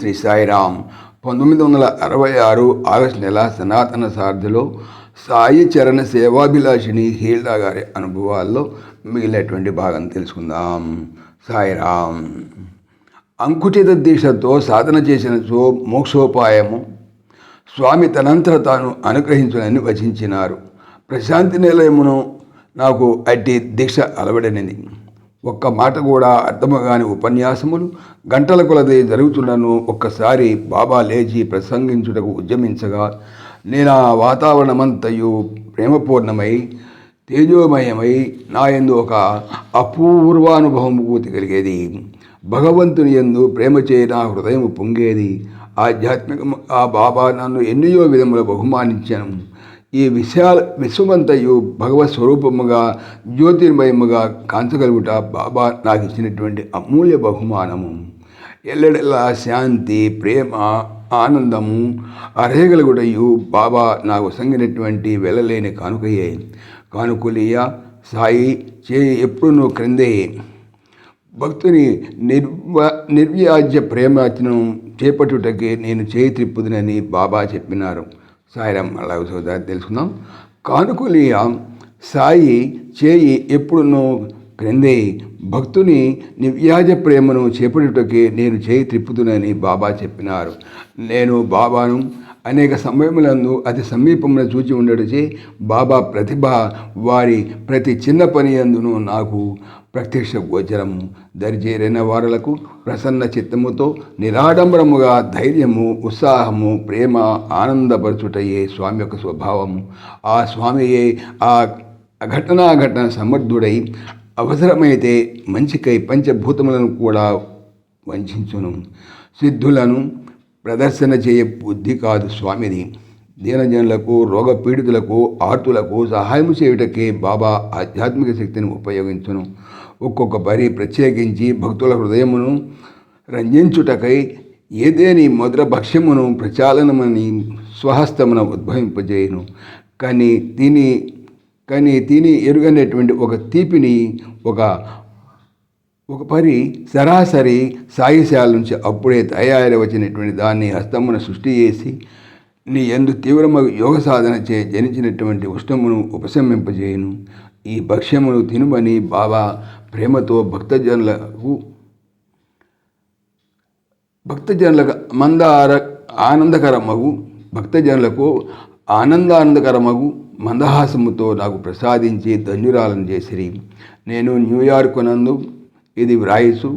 శ్రీ సాయిరామ్ పంతొమ్మిది వందల అరవై ఆరు ఆగస్టు నెల సనాతన సారథిలో సాయి చరణ సేవాభిలాషిని హీల్డా గారి అనుభవాల్లో మిగిలినటువంటి భాగం తెలుసుకుందాం. సాయిరామ్. అంకుచిత దీక్షతో సాధన చేసిన సో మోక్షోపాయము స్వామి తనంతర తాను అనుగ్రహించునని వచించినారు. ప్రశాంతి నిలయమును నాకు అట్టి దీక్ష అలవడనిది. ఒక్క మాట కూడా అర్థము కాని ఉపన్యాసములు గంటల కొలది జరుగుతున్నను ఒక్కసారి బాబా లేచి ప్రసంగించుటకు ఉద్యమించగా నేను ఆ వాతావరణమంతయు ప్రేమపూర్ణమై తేజోమయమై నా ఎందు ఒక అపూర్వానుభవముకూతి కలిగేది భగవంతుని యందు ప్రేమచే నా హృదయం పొంగేది. ఆధ్యాత్మిక ఆ బాబా నన్ను ఎన్నయో విధముల బహుమానించాను. ఈ విశాల విశ్వమంతయు భగవత్ స్వరూపముగా జ్యోతిర్మయముగా కాంచగలుగుట బాబా నాకు ఇచ్చినటువంటి అమూల్య బహుమానము. ఎల్లడెల్లా శాంతి ప్రేమ ఆనందము అరేగలుగుటయు బాబా నాకు సంగినటువంటి వెళ్ళలేని కానుకయే. కానుకలియ సాయి చే ఎప్పుడు నువ్వు క్రిందే. భక్తుని నిర్వ నిర్వ్యాజ్య ప్రేమాచనం చేపట్టుటకే నేను చేయి త్రిప్పుదునని బాబా చెప్పినారు. సాయిరామ్ అలాగ తెలుసుకుందాం. కానుకలియ సాయి చేయి ఎప్పుడునో క్రిందే భక్తుని నివ్యాజ ప్రేమను చేపడుటకే నేను చేయి త్రిప్పుతునని బాబా చెప్పినారు. నేను బాబాను అనేక సమయములందు అతి సమీపంలో చూచి ఉండటచే బాబా ప్రతిభ వారి ప్రతి చిన్న పని అందును నాకు ప్రత్యక్ష గోచరము దరిచేరిన వారులకు ప్రసన్న చిత్తముతో నిరాడంబరముగా ధైర్యము ఉత్సాహము ప్రేమ ఆనందపరచుటయే స్వామి యొక్క స్వభావము. ఆ స్వామియే ఆ ఘటనాఘటన సమర్థుడై అవసరమైతే మంచికై పంచభూతములను కూడా వంచును. సిద్ధులను ప్రదర్శన చేయ బుద్ధి కాదు స్వామిది. దీనజనులకు రోగపీడితులకు ఆర్తులకు సహాయం చేయుటకే బాబా ఆధ్యాత్మిక శక్తిని ఉపయోగించును. ఒక్కొక్క పరి ప్రత్యేకించి భక్తుల హృదయమును రంజించుటకై ఏదేని మధుర భక్ష్యమును ప్రచాలనమని స్వహస్తమున ఉద్భవింపజేయును. కానీ తిని కానీ తిని ఎరుగనేటువంటి ఒక తీపిని ఒక ఒక పరి సరాసరి సాయిశాల నుంచి అప్పుడే తయారు వచ్చినటువంటి దాన్ని హస్తమున సృష్టి చేసి నీ ఎందు తీవ్రమగు యోగ సాధన చే జనించినటువంటి ఉష్ణమును ఉపశమింపజేయును. ఈ భక్ష్యమును తినుమని బాబా ప్రేమతో భక్తజనులకు భక్తజనులకు మందార ఆనందకరమగు భక్తజనులకు ఆనందానందకరమగు మందహాసముతో నాకు ప్రసాదించి ధన్యురాలను చేసిరి. నేను న్యూయార్క్ నందు ఇది వ్రాయిసు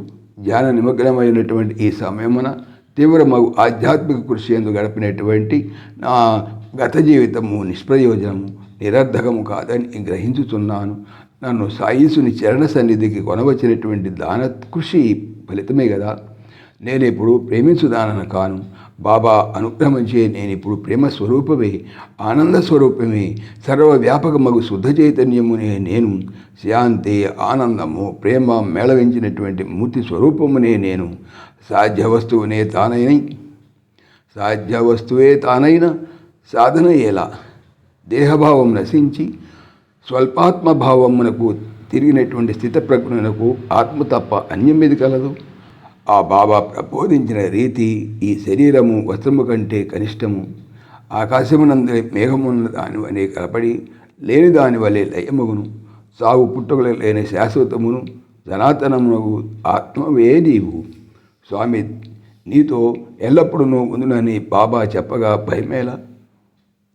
ధ్యాన నిమగ్నమైనటువంటి ఈ సమయమున తీవ్రమగు ఆధ్యాత్మిక కృషి ఎందు గడిపినటువంటి నా గత జీవితము నిష్ప్రయోజనము నిరర్ధకము కాదని గ్రహించుతున్నాను నన్ను సాయిసుని చరణ సన్నిధికి కొనవచ్చినటువంటి దాన కృషి ఫలితమే కదా నేను ఇప్పుడు ప్రేమించుదానను కాను. బాబా అనుగ్రహించే నేను ఇప్పుడు ప్రేమ స్వరూపమే ఆనంద స్వరూపమే సర్వవ్యాపకమగు శుద్ధ చైతన్యమునే నేను. శాంతి ఆనందము ప్రేమ మేళవించినటువంటి మూర్తి స్వరూపమునే నేను. సాధ్య వస్తువునే తానైన. సాధ్య వస్తువే తానైన సాధన ఎలా? దేహభావం నశించి స్వల్పాత్మభావమునకు తిరిగినటువంటి స్థితప్రజ్ఞునకు ఆత్మ తప్ప అన్యమేది కలదు. ఆ బాబా ప్రబోధించిన రీతి ఈ శరీరము వస్త్రము కంటే కనిష్టము. ఆకాశమునందరి మేఘమున్న దాని వలె కలపడి లేని దాని వలె లయమగును. సాగు పుట్టుకలు లేని శాశ్వతమును సనాతనమునకు ఆత్మవే నీవు. స్వామి నీతో ఎల్లప్పుడూ ఉందునని బాబా చెప్పగా భయమేలా.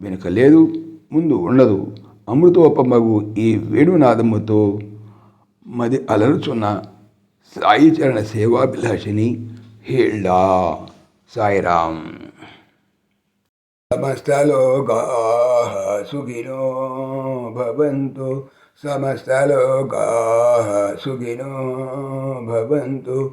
వెనుక లేదు ముందు ఉండదు. అమృతోపమగు ఈ వేణునాదముతో మది అలరుచున్న సాయి చరణ సేవాభిలాషిని హేల్డా సాయిరామ్. సమస్తలోకా సుఖినో భవంతు. సమస్తలోకా సుఖినో భవంతు.